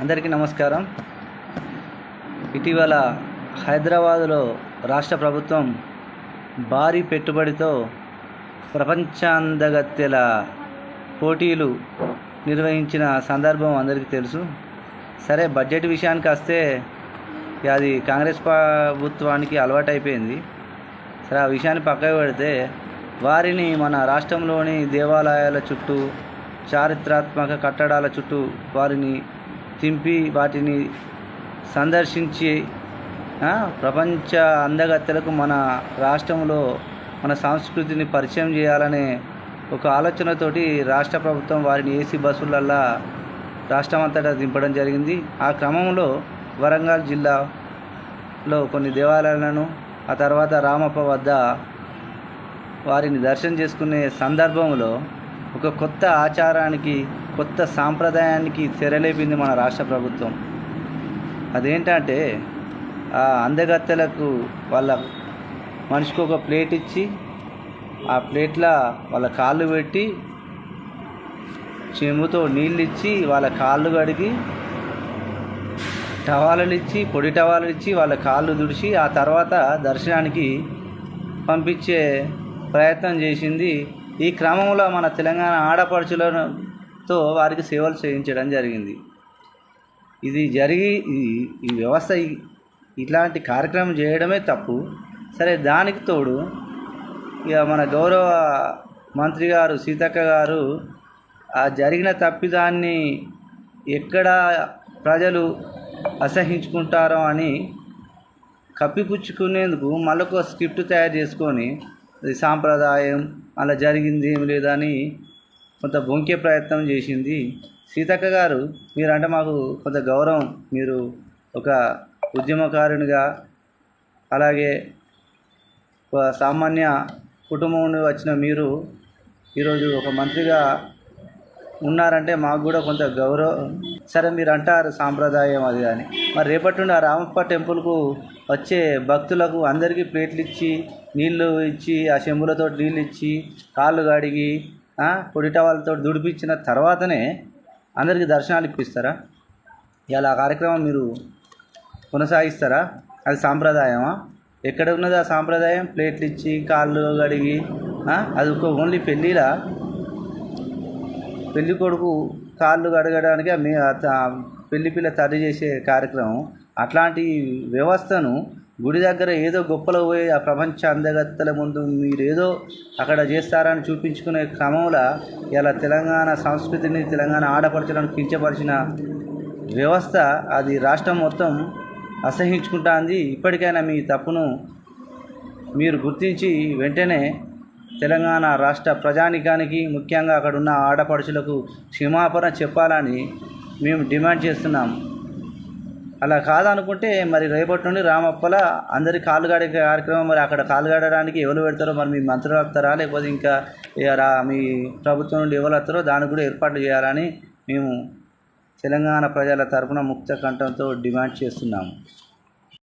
అందరికీ నమస్కారం. ఇటీవల హైదరాబాదులో రాష్ట్ర ప్రభుత్వం భారీ పెట్టుబడితో ప్రపంచాంతగత్యల పోటీలు నిర్వహించిన సందర్భం అందరికీ తెలుసు. సరే బడ్జెట్ విషయానికి వస్తే అది కాంగ్రెస్ ప్రభుత్వానికి అలవాటైపోయింది. సరే ఆ విషయాన్ని పక్కకు పెడితే వారిని మన రాష్ట్రంలోని దేవాలయాల చుట్టూ చారిత్రాత్మక కట్టడాల చుట్టూ వారిని తింపి వాటిని సందర్శించి ప్రపంచ అందగత్తెలకు మన రాష్ట్రంలో మన సంస్కృతిని పరిచయం చేయాలనే ఒక ఆలోచనతోటి రాష్ట్ర ప్రభుత్వం వారిని ఏసీ బస్సులల్లా రాష్ట్రమంతటా దింపడం జరిగింది. ఆ క్రమంలో వరంగల్ జిల్లాలో కొన్ని దేవాలయాలను ఆ తర్వాత రామప్ప వద్ద వారిని దర్శనం చేసుకునే సందర్భంలో ఒక కొత్త ఆచారానికి కొత్త సాంప్రదాయానికి తెరలేపింది మన రాష్ట్ర ప్రభుత్వం. అదేంటంటే ఆ అందగత్తెలకు వాళ్ళ మనిషికి ఒక ప్లేట్ ఇచ్చి ఆ ప్లేట్లో వాళ్ళ కాళ్ళు పెట్టి చెముతో నీళ్ళు ఇచ్చి వాళ్ళ కాళ్ళు కడిగి టవాలు ఇచ్చి పొడి టవాలు ఇచ్చి వాళ్ళ కాళ్ళు దుడిచి ఆ తర్వాత దర్శనానికి పంపించే ప్రయత్నం చేసింది ఈ క్రమంలో మన తెలంగాణ ఆడపడుచులను తో వారికి సేవలు చేయించడం జరిగింది. ఇది జరిగి ఈ- ఈ వ్యవస్థ ఇట్లాంటి కార్యక్రమం చేయడమే తప్పు. సరే దానికి తోడు ఇక మన గౌరవ మంత్రి గారు సీతక్క గారు ఆ జరిగిన తప్పిదాన్ని ఎక్కడ ప్రజలు అసహించుకుంటారో అని కప్పిపుచ్చుకునేందుకు మళ్ళొక స్క్రిప్ట్ తయారు చేసుకొని ఇది సాంప్రదాయం అలా జరిగింది ఏమి లేదని కొంత బొంకే ప్రయత్నం చేసింది. సీతక్క గారు మీరంటే మాకు కొంత గౌరవం. మీరు ఒక ఉద్యమకారునిగా అలాగే ఒక సామాన్య కుటుంబం నుండి వచ్చిన మీరు ఈరోజు ఒక మంత్రిగా ఉన్నారంటే మాకు కూడా కొంత గౌరవం సరే మీరు అంటారు సాంప్రదాయం అది అని. మరి రేపటి నుండి ఆ రామప్ప టెంపుల్కు వచ్చే భక్తులకు అందరికీ ప్లేట్లు ఇచ్చి నీళ్ళు ఇచ్చి ఆ చెంబులతో నీళ్ళు ఇచ్చి కాళ్ళు కడిగి పొడి టవాలతో దుడిపించిన తర్వాతనే అందరికీ దర్శనాలు ఇప్పిస్తారా? ఇలా కార్యక్రమం మీరు కొనసాగిస్తారా? అది సాంప్రదాయమా? ఎక్కడ ఉన్నది ఆ సాంప్రదాయం? ప్లేట్లు ఇచ్చి కాళ్ళు కడిగి అది ఒక ఓన్లీ పెళ్ళిలా? పెళ్ళి కొడుకు కాళ్ళు కడగడానికి మీ- పెళ్ళి పిల్ల తడి చేసే కార్యక్రమం అట్లాంటి వ్యవస్థను గుడి దగ్గర ఏదో గొప్పలో పోయి ఆ ప్రపంచ అందగత్తల ముందు మీరేదో అక్కడ చేస్తారని చూపించుకునే క్రమంలో ఇలా తెలంగాణ సంస్కృతిని తెలంగాణ ఆడపడుచులను కించపరిచిన వ్యవస్థ అది రాష్ట్రం మొత్తం అసహించుకుంటుంది. ఇప్పటికైనా మీ తప్పును మీరు గుర్తించి వెంటనే తెలంగాణ రాష్ట్ర ప్రజానికానికి ముఖ్యంగా అక్కడ ఉన్న ఆడపడుచులకు క్షమాపణ చెప్పాలని మేము డిమాండ్ చేస్తున్నాం. అలా కాదనుకుంటే మరి రేపటి నుండి రామప్పల అందరి కాలుగాడే కార్యక్రమం మరి అక్కడ కాలుగాడడానికి ఎవరు పెడతారో మరి మీ మంత్రులు వస్తారా లేకపోతే ఇంకా రా మీ ప్రభుత్వం నుండి ఎవరు వస్తారో దానికి కూడా ఏర్పాట్లు చేయాలని మేము తెలంగాణ ప్రజల తరపున ముక్త కంఠంతో డిమాండ్ చేస్తున్నాము.